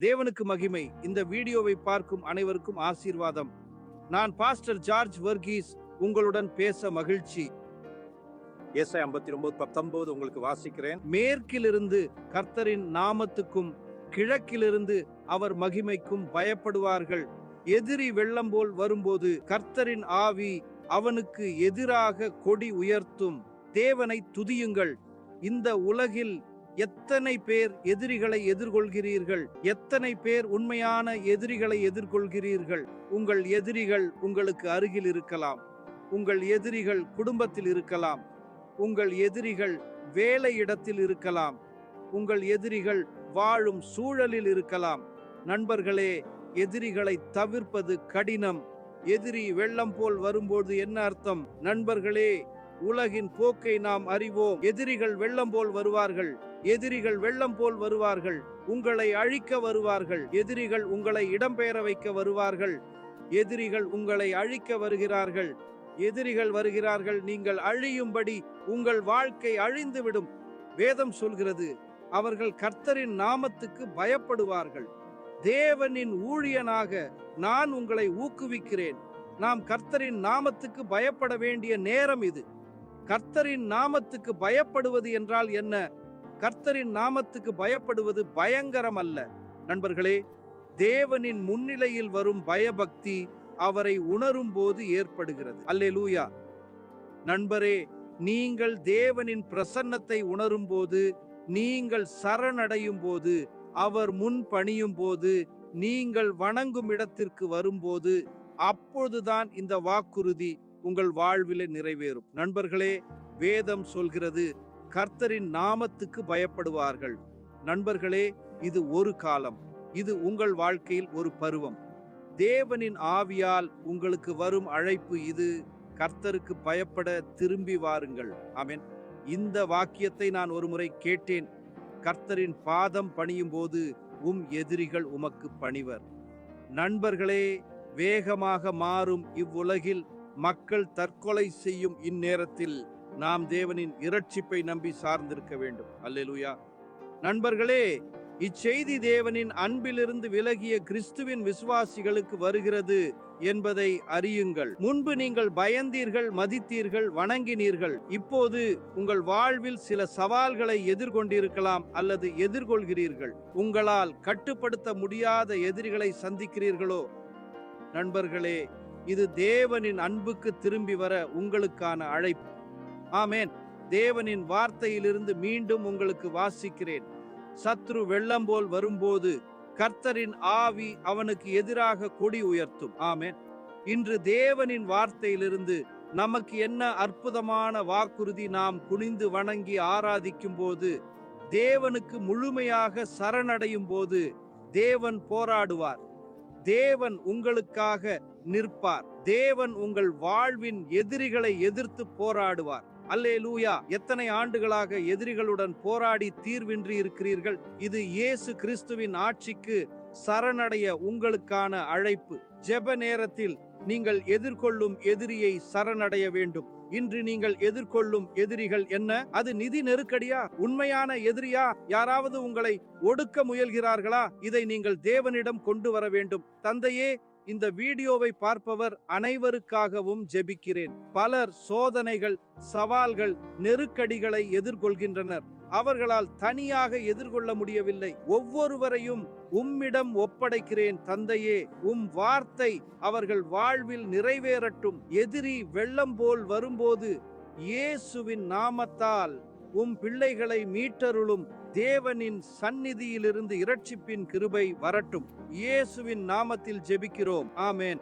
தேவனுக்கு மகிமை. இந்த வீடியோவை பார்க்கும் அனைவருக்கும் ஆசீர்வாதம். நான் பாஸ்டர் ஜார்ஜ் வர்கீஸ் உங்களுடன் பேச மகிழ்ச்சி. ஏசாய் ஐம்பத்தி ஒன்பது பத்தொன்பது உங்களுக்கு வாசிக்கிறேன். மேற்கிலிருந்து கர்த்தரின் நாமத்துக்கும் கிழக்கிலிருந்து அவர் மகிமைக்கும் பயப்படுவார்கள். எதிரி வெள்ளம் போல் வரும்போது கர்த்தரின் ஆவி அவனுக்கு எதிராக கொடி உயர்த்தும். தேவனை துதியுங்கள். இந்த உலகில் எத்தனை பேர் எதிரிகளை எதிர்கொள்கிறீர்கள்? எத்தனை பேர் உண்மையான எதிரிகளை எதிர்கொள்கிறீர்கள்? உங்கள் எதிரிகள் உங்களுக்கு அருகில் இருக்கலாம். உங்கள் எதிரிகள் குடும்பத்தில் இருக்கலாம். உங்கள் எதிரிகள் வேலை இடத்தில் இருக்கலாம். உங்கள் எதிரிகள் வாழும் சூழலில் இருக்கலாம். நண்பர்களே எதிரிகளை தவிர்ப்பது கடினம். எதிரி வெள்ளம் போல் வரும்போது என்ன அர்த்தம்? நண்பர்களே உலகின் போக்கை நாம் அறிவோம். எதிரிகள் வெள்ளம் போல் வருவார்கள். எதிரிகள் வெள்ளம் போல் வருவார்கள். உங்களை அழிக்க வருவார்கள். எதிரிகள் உங்களை இடம்பெயர வைக்க வருவார்கள். எதிரிகள் உங்களை அழிக்க வருகிறார்கள். எதிரிகள் வருகிறார்கள். நீங்கள் அழியும்படி உங்கள் வாழ்க்கை அழிந்துவிடும். வேதம் சொல்கிறது அவர்கள் கர்த்தரின் நாமத்துக்கு பயப்படுவார்கள். தேவனின் ஊழியனாக நான் உங்களை ஊக்குவிக்கிறேன். நாம் கர்த்தரின் நாமத்துக்கு பயப்பட வேண்டிய நேரம் இது. கர்த்தரின் நாமத்துக்கு பயப்படுவது என்றால் என்ன? கர்த்தரின் நாமத்துக்கு பயப்படுவது பயங்கரம் அல்ல நண்பர்களே தேவனின் முன்னிலையில் வரும் பயபக்தி அவரை உணரும் போது ஏற்படுகிறது. அல்லேலூயா. நண்பரே நீங்கள் தேவனின் பிரசன்னத்தை உணரும் போது நீங்கள் சரணடையும் போது அவர் முன் பணியும் போது நீங்கள் வணங்கும் இடத்திற்கு வரும்போது அப்பொழுதுதான் இந்த வாக்குறுதி உங்கள் வாழ்விலே நிறைவேறும். நண்பர்களே வேதம் சொல்கிறது கர்த்தரின் நாமத்துக்கு பயப்படுவார்கள். நண்பர்களே இது ஒரு காலம். இது உங்கள் வாழ்க்கையில் ஒரு பருவம். தேவனின் ஆவியால் உங்களுக்கு வரும் அழைப்பு இது. கர்த்தருக்கு பயப்பட திரும்பி வாருங்கள். ஆமென். இந்த வாக்கியத்தை நான் ஒருமுறை கேட்டேன். கர்த்தரின் பாதம் பணியும் போது உம் எதிரிகள் உமக்கு பணிவர். நண்பர்களே வேகமாக மாறும் இவ்வுலகில் மக்கள் தற்கொலை செய்யும் இந்நேரத்தில் நாம் தேவனின் இரட்சிப்பை நம்பி சார்ந்திருக்க வேண்டும். அல்லேலூயா. நண்பர்களே இச்செய்தி தேவனின் அன்பிலிருந்து விலகிய கிறிஸ்துவின் விசுவாசிகளுக்கு வருகிறது என்பதை அறியுங்கள். முன்பு நீங்கள் பயந்தீர்கள் மதித்தீர்கள் வணங்கினீர்கள். இப்போது உங்கள் வாழ்வில் சில சவால்களை எதிர்கொண்டிருக்கலாம் அல்லது எதிர்கொள்கிறீர்கள். உங்களால் கட்டுப்படுத்த முடியாத எதிரிகளை சந்திக்கிறீர்களோ? நண்பர்களே இது தேவனின் அன்புக்கு திரும்பி வர உங்களுக்கான அழைப்பு. ஆமேன். தேவனின் வார்த்தையிலிருந்து மீண்டும் உங்களுக்கு வாசிக்கிறேன். சத்ரு வெள்ளம் போல் வரும்போது கர்த்தரின் ஆவி அவனுக்கு எதிராக கொடி உயர்த்தும். ஆமேன். இன்று தேவனின் வார்த்தையிலிருந்து நமக்கு என்ன அற்புதமான வாக்குறுதி நாம் குனிந்து வணங்கி ஆராதிக்கும் போது தேவனுக்கு முழுமையாக சரணடையும் போது தேவன் போராடுவார். தேவன் உங்களுக்காக நிற்பார். தேவன் உங்கள் வாழ்வின் எதிரிகளை எதிர்த்து போராடுவார். அல்லே லூயா எத்தனை ஆண்டுகளாக எதிரிகளுடன் போராடி தீர்வின்றி இருக்கிறீர்கள்? இது இயேசு கிறிஸ்துவின் ஆட்சிக்கு சரணடைய உங்களுக்கான அழைப்பு. ஜெப நேரத்தில் நீங்கள் எதிர்கொள்ளும் எதிரியை சரணடைய வேண்டும். இன்று நீங்கள் எதிர்கொள்ளும் எதிரிகள் என்ன? அது நிதி நெருக்கடியா? உண்மையான எதிரியா? யாராவது உங்களை ஒடுக்க முயல்கிறார்களா? இதை நீங்கள் தேவனிடம் கொண்டு வர வேண்டும். தந்தையே இந்த வீடியோவை பார்ப்பவர் அனைவருக்காகவும் ஜெபிக்கிறேன். பலர் சோதனைகள் சவால்கள் நெருக்கடிகளை எதிர்கொள்கின்றனர். அவர்களால் தனியாக எதிர்கொள்ள முடியவில்லை. ஒவ்வொருவரையும் உம்மிடம் ஒப்படைக்கிறேன் தந்தையே. உம் வார்த்தை அவர்கள் வாழ்வில் நிறைவேறட்டும். எதிரி வெள்ளம் போல் வரும்போது இயேசுவின் நாமத்தால் உம் பிள்ளைகளை மீட்டருளும் தேவனின் சந்நிதியிலிருந்து இரட்சிப்பின் கிருபை வரட்டும். இயேசுவின் நாமத்தில் ஜெபிக்கிறோம். ஆமேன்.